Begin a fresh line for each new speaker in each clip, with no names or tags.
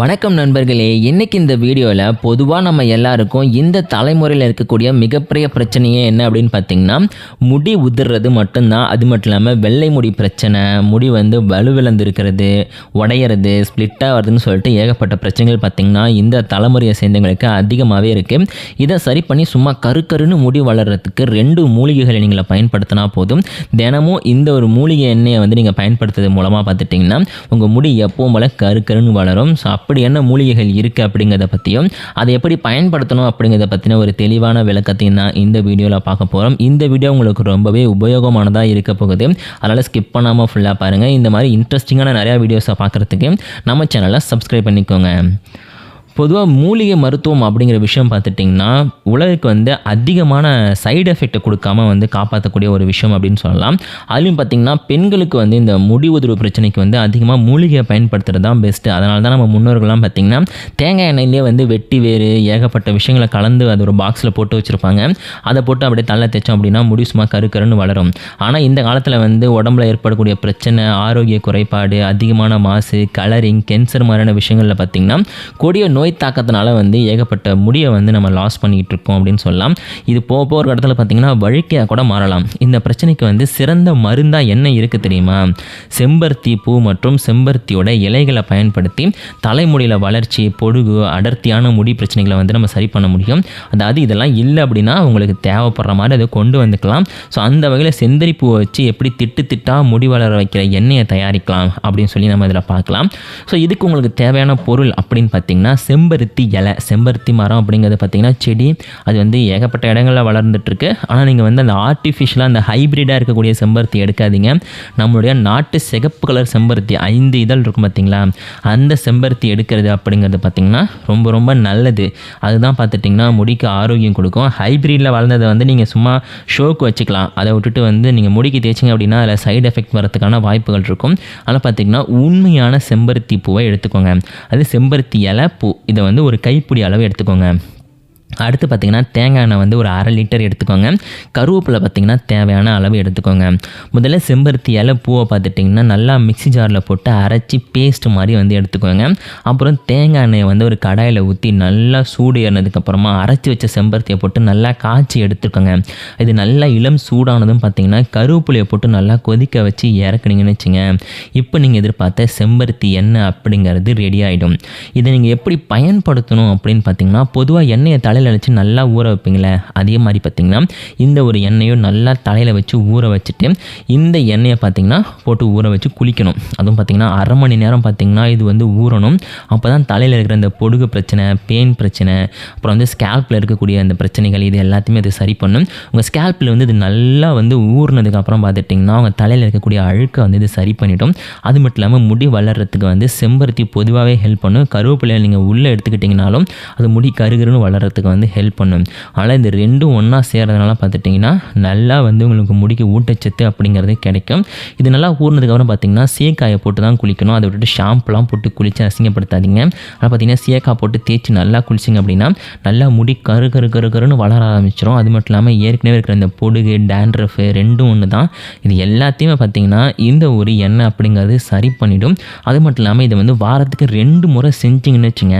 வணக்கம் நண்பர்களே இன்னைக்கு இந்த வீடியோவில் பொதுவாக நம்ம எல்லாருக்கும் இந்த தலைமுறையில் இருக்கக்கூடிய மிகப்பெரிய பிரச்சனையே என்ன அப்படின்னு பார்த்தீங்கன்னா முடி உதிர்றது மட்டும்தான். அது மட்டும் இல்லாமல் வெள்ளை முடி பிரச்சனை முடி வந்து வலுவிழந்து இருக்கிறது உடையிறது ஸ்ப்ளிட்டாக வருதுன்னு சொல்லிட்டு ஏகப்பட்ட பிரச்சனைகள் பார்த்திங்கன்னா இந்த தலைமுறையை சேர்ந்தவங்களுக்கு அதிகமாகவே இருக்குது இதை சரி பண்ணி சும்மா கருக்கருன்னு முடி வளர்கிறதுக்கு ரெண்டு மூலிகைகளை நீங்கள் பயன்படுத்தினா போதும். தினமும் இந்த ஒரு மூலிகை எண்ணெயை வந்து நீங்கள் பயன்படுத்துறது மூலமாக பார்த்துட்டிங்கன்னா உங்கள் முடி எப்பவும் போல் கருக்கருன்னு வளரும். சாப் அப்படி என்ன மூலிகைகள் இருக்குது அப்படிங்கிறத பற்றியும் அதை எப்படி பயன்படுத்தணும் அப்படிங்கிறத பற்றின ஒரு தெளிவான விளக்கத்தையும் தான் இந்த வீடியோவில் பார்க்க போகிறோம் இந்த வீடியோ உங்களுக்கு ரொம்பவே உபயோகமானதாக இருக்க போகுது. அதனால் ஸ்கிப் பண்ணாமல் ஃபுல்லாக பாருங்கள் இந்த மாதிரி இன்ட்ரெஸ்டிங்கான நிறையா வீடியோஸை பார்க்குறதுக்கு நம்ம சேனலை சப்ஸ்கிரைப் பண்ணிக்கோங்க. பொதுவாக மூலிகை மருத்துவம் அப்படிங்கிற விஷயம் பார்த்துட்டிங்கன்னா உலகுக்கு வந்து அதிகமான சைடு எஃபெக்டை கொடுக்காம வந்து காப்பாற்றக்கூடிய ஒரு விஷயம் அப்படின்னு சொல்லலாம். அதுலேயும் பார்த்திங்கன்னா பெண்களுக்கு வந்து இந்த முடி உதிர்வு பிரச்சனைக்கு வந்து அதிகமாக மூலிகையை பயன்படுத்துகிறது தான் பெஸ்ட்டு அதனால தான் நம்ம முன்னோர்கள்லாம் பார்த்திங்கன்னா தேங்காய் எண்ணெயிலே வந்து வெட்டி வேறு ஏகப்பட்ட விஷயங்களை கலந்து அது ஒரு பாக்ஸில் போட்டு வச்சுருப்பாங்க. அதை போட்டு அப்படியே தள்ள தைச்சோம் அப்படின்னா முடி சும்மா கருக்கருன்னு வளரும். ஆனால் இந்த காலத்தில் வந்து உடம்புல ஏற்படக்கூடிய பிரச்சனை ஆரோக்கிய குறைபாடு அதிகமான மாசு கலரிங் கேன்சர் மாதிரியான விஷயங்களில் பார்த்திங்கன்னா கொடிய நோய் தாக்கத்தினால வந்து ஏகப்பட்ட முடியை வந்து நம்ம லாஸ் பண்ணிக்கிட்டு இருக்கோம் அப்படின்னு சொல்லலாம். இது போக போக ஒரு இடத்துல பார்த்திங்கன்னா வழுக்கையாக கூட மாறலாம். இந்த பிரச்சனைக்கு வந்து சிறந்த மருந்தாக என்ன இருக்குது தெரியுமா? செம்பருத்தி பூ மற்றும் செம்பருத்தியோட இலைகளை பயன்படுத்தி தலைமுடியில் வளர்ச்சி பொடுகு அடர்த்தியான முடி பிரச்சனைகளை வந்து நம்ம சரி பண்ண முடியும். அதாவது இதெல்லாம் இல்லை அப்படின்னா உங்களுக்கு தேவைப்படுற மாதிரி அதை கொண்டு வந்துக்கலாம். ஸோ அந்த வகையில் செந்தரி பூவை வச்சு எப்படி திட்டு திட்டாக முடி வளர வைக்கிற எண்ணெயை தயாரிக்கலாம் அப்படின்னு சொல்லி நம்ம இதில் பார்க்கலாம். ஸோ இதுக்கு உங்களுக்கு தேவையான பொருள் அப்படின்னு பார்த்தீங்கன்னா செம்பருத்தி இலை செம்பருத்தி மரம் அப்படிங்கிறது பார்த்தீங்கன்னா செடி அது வந்து ஏகப்பட்ட இடங்களில் வளர்ந்துட்டுருக்கு. ஆனால் நீங்கள் வந்து அந்த ஆர்டிஃபிஷியலாக அந்த ஹைப்ரிடாக இருக்கக்கூடிய செம்பருத்தி எடுக்காதீங்க. நம்மளுடைய நாட்டு சிகப்பு கலர் செம்பருத்தி ஐந்து இதழ் இருக்கும் பார்த்தீங்களா? அந்த செம்பருத்தி எடுக்கிறது அப்படிங்கிறது பார்த்திங்கன்னா ரொம்ப ரொம்ப நல்லது. அதுதான் பார்த்துட்டிங்கன்னா முடிக்கு ஆரோக்கியம் கொடுக்கும். ஹைப்ரிடில் வளர்ந்ததை வந்து நீங்கள் சும்மா ஷோக்கு வச்சுக்கலாம். அதை விட்டுட்டு வந்து நீங்கள் முடிக்கு தேய்ச்சிங்க அப்படின்னா அதில் சைடு எஃபெக்ட் வரதுக்கான வாய்ப்புகள் இருக்கும். ஆனால் பார்த்திங்கன்னா உண்மையான செம்பருத்தி பூவை எடுத்துக்கோங்க. அது செம்பருத்தி இலை பூ இதை வந்து ஒரு கைப்பிடி அளவு எடுத்துக்கோங்க. அடுத்து பார்த்திங்கன்னா தேங்காய் எண்ணெய் வந்து ஒரு அரை லிட்டர் எடுத்துக்கோங்க. கருவேப்பிலை பார்த்திங்கன்னா தேவையான அளவு எடுத்துக்கோங்க. முதல்ல செம்பருத்தி இலை பூவை பார்த்துட்டிங்கன்னா நல்லா மிக்ஸி ஜாரில் போட்டு அரைச்சி பேஸ்ட் மாதிரி வந்து எடுத்துக்கோங்க. அப்புறம் தேங்காய் எண்ணெயை வந்து ஒரு கடாயில் ஊற்றி நல்லா சூடு ஏறினதுக்கப்புறமா அரைச்சி வச்ச செம்பருத்தியை போட்டு நல்லா காய்ச்சி எடுத்துக்கோங்க. இது நல்லா இளம் சூடானதும் பார்த்திங்கன்னா கருவேப்பிலையை போட்டு நல்லா கொதிக்க வச்சு இறக்குனீங்கன்னு வச்சுங்க. இப்போ நீங்கள் எதிர்பார்த்த செம்பருத்தி எண்ணெய் அப்படிங்கிறது ரெடி ஆகிடும் இதை நீங்கள் எப்படி பயன்படுத்தணும் அப்படின்னு பார்த்தீங்கன்னா பொதுவாக எண்ணெயை தலையில் வச்சு நல்லா ஊற வைப்பீங்களே? அதே மாதிரி பார்த்திங்கன்னா இந்த ஒரு எண்ணெயும் நல்லா தலையில் வச்சு ஊற வச்சுட்டு இந்த எண்ணெயை பார்த்திங்கன்னா போட்டு ஊற வச்சு குளிக்கணும். அதுவும் பார்த்திங்கன்னா அரை மணி நேரம் பார்த்திங்கன்னா இது வந்து ஊறணும். அப்போ தான் தலையில் இருக்கிற இந்த பொடுகு பிரச்சனை பெயின் பிரச்சனை அப்புறம் வந்து ஸ்கேல்பில் இருக்கக்கூடிய அந்த பிரச்சனைகள் இது எல்லாத்தையுமே அது சரி பண்ணும். உங்கள் ஸ்கேல்பில் வந்து இது நல்லா வந்து ஊறினதுக்கப்புறம் பார்த்துட்டிங்கன்னா உங்கள் தலையில் இருக்கக்கூடிய அழுக்கை வந்து இது சரி பண்ணிடும். அது மட்டும் இல்லாமல் முடி வளர்கிறதுக்கு வந்து செம்பருத்தி பொதுவாகவே ஹெல்ப் பண்ணும். கருவேப்பிலையை நீங்கள் உள்ளே எடுத்துக்கிட்டிங்கனாலும் அது முடி கருகருன்னு வளர்கிறதுக்கு வந்து ஹெல்ப் பண்ணும். ஆனால் இந்த ரெண்டும் ஒன்றா சேர்றதுனால பார்த்துட்டிங்கன்னா நல்லா வந்து உங்களுக்கு முடிக்கு ஊட்டச்சத்து அப்படிங்கிறது கிடைக்கும். இது நல்லா ஊறினதுக்கப்புறம் பார்த்தீங்கன்னா சீக்காயை போட்டு தான் குளிக்கணும். அதை விட்டுட்டு ஷாம்புலாம் போட்டு குளித்து அசிங்கப்படுத்தாதீங்க. ஆனால் பார்த்தீங்கன்னா சீக்காய் போட்டு தேய்ச்சி நல்லா குளிச்சிங்க அப்படின்னா நல்லா முடி கரு கரு கரு கருன்னு வளர ஆரம்பிச்சிடும் அது மட்டும் இல்லாமல் ஏற்கனவே இருக்கிற இந்த பொடுகு டேண்ட்ரஃபு ரெண்டும் ஒன்று தான் இது எல்லாத்தையுமே பார்த்தீங்கன்னா இந்த ஒரு எண்ணெய் அப்படிங்கிறது சரி பண்ணிவிடும் அது மட்டும் இல்லாமல் இதை வந்து வாரத்துக்கு ரெண்டு முறை செஞ்சிங்கன்னு வச்சுங்க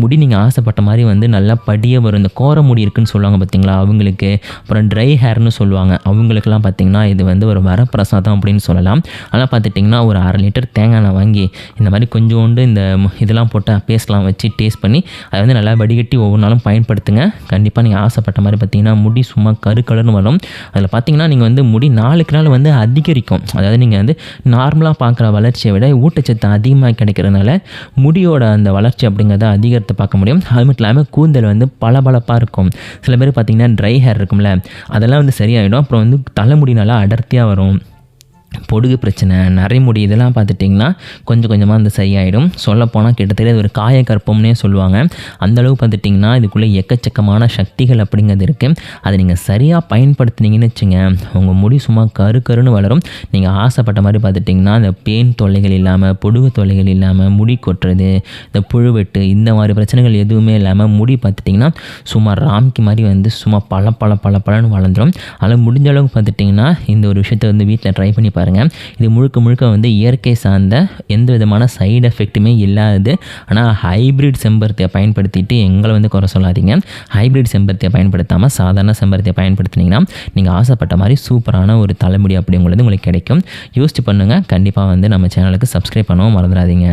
முடி நீங்கள் ஆசைப்பட்ட மாதிரி வந்து நல்லா படிய வரும். இந்த கோர முடி இருக்குன்னு சொல்லுவாங்க பார்த்தீங்களா அவங்களுக்கு. அப்புறம் ட்ரை ஹேர்னு சொல்லுவாங்க. அவங்களுக்குலாம் பார்த்திங்கன்னா இது வந்து ஒரு வரப்பிரசாதம் அப்படின்னு சொல்லலாம். அதெல்லாம் பார்த்துட்டிங்கன்னா ஒரு அரை லிட்டர் தேங்காய் எண்ணெய் வாங்கி இந்த மாதிரி கொஞ்சோண்டு இந்த இதெல்லாம் போட்டு பேஸ்ட்லாம் வச்சு டேஸ்ட் பண்ணி அதை வந்து நல்லா வடிகட்டி ஒவ்வொரு நாளும் பயன்படுத்துங்க. கண்டிப்பாக நீங்கள் ஆசைப்பட்ட மாதிரி பார்த்தீங்கன்னா முடி சும்மா கரு கலர்னு வரும். அதில் பார்த்தீங்கன்னா நீங்கள் வந்து முடி நாளுக்கு நாள் வந்து அதிகரிக்கும். அதாவது நீங்கள் வந்து நார்மலாக பார்க்குற வளர்ச்சியை விட ஊட்டச்சத்து அதிகமாக கிடைக்கிறதுனால முடியோட அந்த வளர்ச்சி அப்படிங்கிறத அதிகரித்து பார்க்க முடியும். அது மட்டும் இல்லாமல் கூந்தல் வந்து பளபளப்பாக இருக்கும். சில பேர் பார்த்தீங்கன்னா ட்ரை ஹேர் இருக்கும்ல அதெல்லாம் வந்து சரியாயிடும். அப்புறம் வந்து தலைமுடி நல்லா அடர்த்தியாக வரும். பொடுகு பிரச்சனை நரைமுடி இதெல்லாம் பார்த்துட்டிங்கன்னா கொஞ்சம் கொஞ்சமாக அந்த சரியாயிடும். சொல்லப்போனால் கிட்டத்தட்ட இது ஒரு காயக்கற்பம்னே சொல்லுவாங்க. அந்தளவு பார்த்துட்டிங்கன்னா இதுக்குள்ளே எக்கச்சக்கமான சக்திகள் அப்படிங்கிறது இருக்குது அதை நீங்கள் சரியாக பயன்படுத்துனீங்கன்னு வச்சுங்க உங்கள் முடி சும்மா கரு கருன்னு வளரும். நீங்கள் ஆசைப்பட்ட மாதிரி பார்த்துட்டிங்கன்னா இந்த பேன் தொல்லைகள் இல்லாமல் பொடுகு தொல்லைகள் இல்லாமல் முடி கொட்டுறது இந்த புழுவெட்டு இந்த மாதிரி பிரச்சனைகள் எதுவுமே இல்லாமல் முடி பார்த்துட்டிங்கன்னா சும்மா ராம்கி மாதிரி வந்து சும்மா பல பல பல பலன்னு வளர்ந்துடும் அதில் முடிஞ்ச அளவுக்கு பார்த்துட்டிங்கன்னா இந்த ஒரு விஷயத்தை வந்து வீட்டில் ட்ரை பண்ணி பாருங்கள் பாருங்கள் இது முழுக்க முழுக்க வந்து இயற்கை சார்ந்த எந்த விதமான சைடு எஃபெக்ட்டுமே இல்லாதது. ஆனால் ஹைப்ரிட் செம்பருத்தியை பயன்படுத்திட்டு எங்களை வந்து குறை சொல்லாதீங்க. ஹைப்ரிட் செம்பருத்தியை பயன்படுத்தாமல் சாதாரண செம்பருத்தியை பயன்படுத்தினீங்கன்னா நீங்கள் ஆசைப்பட்ட மாதிரி சூப்பரான ஒரு தலைமுடி அப்படிங்கிறது உங்களுக்கு கிடைக்கும். யோசிச்சு பண்ணுங்கள் கண்டிப்பாக வந்து நம்ம சேனலுக்கு சப்ஸ்கிரைப் பண்ணவும் மறந்துடாதீங்க.